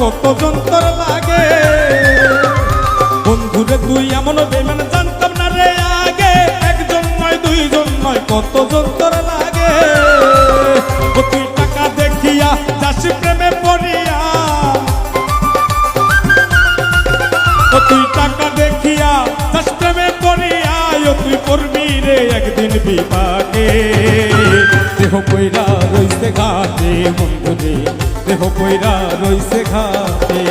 কত যন্ত্র লাগে। বন্ধুরে তুই এমন বেমান জানতাম না রে আগে। একজন নয়, দুইজন নয় কত যন্ত্র লাগে? তুই টাকা দেখিয়া, যাস প্রেমে পড়িয়া। তুই টাকা দেখিয়া, যাস প্রেমে পড়িয়া। তুই করবি রে একদিন বিপাকে। দেহ কইরা রইছে ঘাটে বন্ধুরে দেহ কইরা রইছে ঘাটে।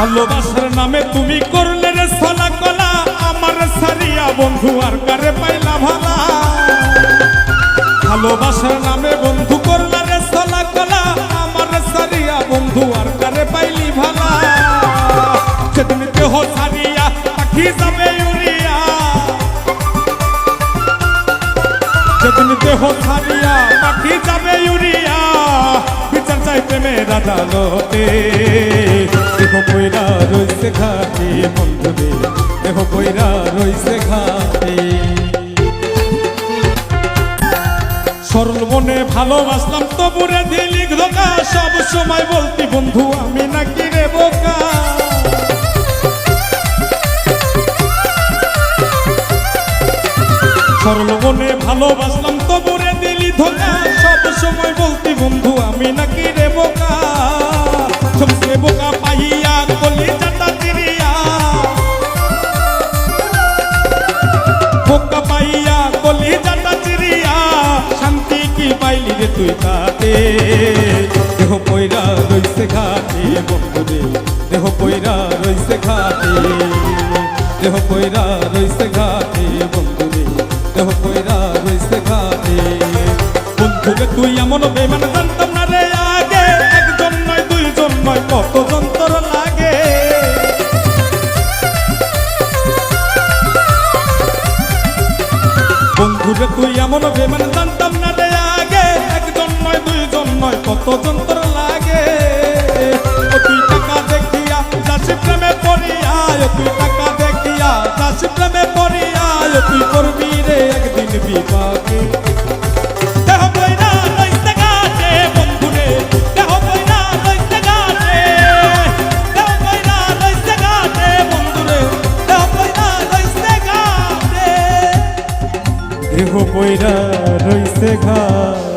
ভালোবাসার নামে তুমি করলে রে সলা কলা। আমার সারিয়া বন্ধু আর কারে পাইলা ভালা? ভালোবাসার নামে বন্ধু করলে রে সলা কলা। আমার সারিয়া বন্ধু আর কারে পাইলি ভালা? সেদিন দেহ সারিয়া পাখি যাবে উড়িয়া। যেদিন দেহ আদালতে দেহ কইরা রইছে ঘাটে বন্ধুরে দেহ কইরা রইছে ঘাটে সরল মনে ভালোবাসলাম তবুরে দিলি ধোকা, সব সময় বলতি, বন্ধু, আমি নাকি রে বোকা? সরল মনে ভালোবাসলাম তবুরে দিলি ধোকা তুই দেহ পয়রা রইছে বন্ধুরে, দেহ পয়রা রইছে দেহ পয়রা রইছে বন্ধুরে, দেহ পয়রা রইছে বন্ধুরে, তুই এমন বেমান জানতাম না রে আগে, একজন নয়, দুইজন নয় কত যন্ত্র লাগে? বন্ধুরে, তুই এমন বেমান জানতাম না রে নয়, কত যন্ত্র লাগে। তুই টাকা দেখিয়া, যাস প্রেমে পড়িয়া। তুই টাকা দেখিয়া, যাস প্রেমে পড়িয়া। তুই করবি রে একদিন বিপাকে। দেহ পয়রা রইছে ঘাট